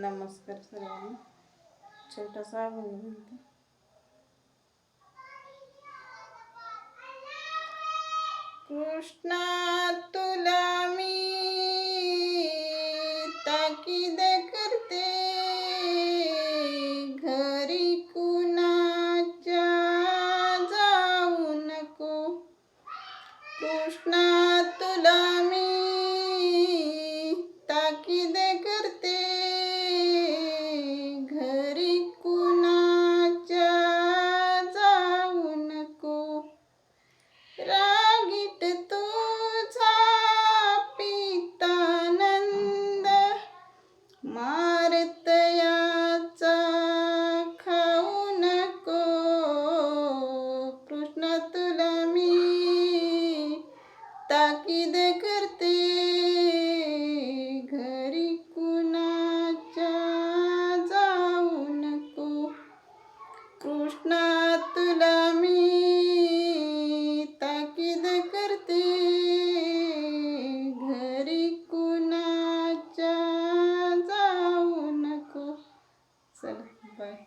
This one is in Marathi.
नमस्कार सर्वांना. छोटासा अभंग म्हणते. कृष्णा तुला मी ताकीद करते. घरी कुणाच्या जाऊ नको. कृष्णा तुला खाऊ नको. तुला मी करते. घरी कुणाच्या जाऊ नको. कृष्णा तुला मी ताकीद करते. Said bye.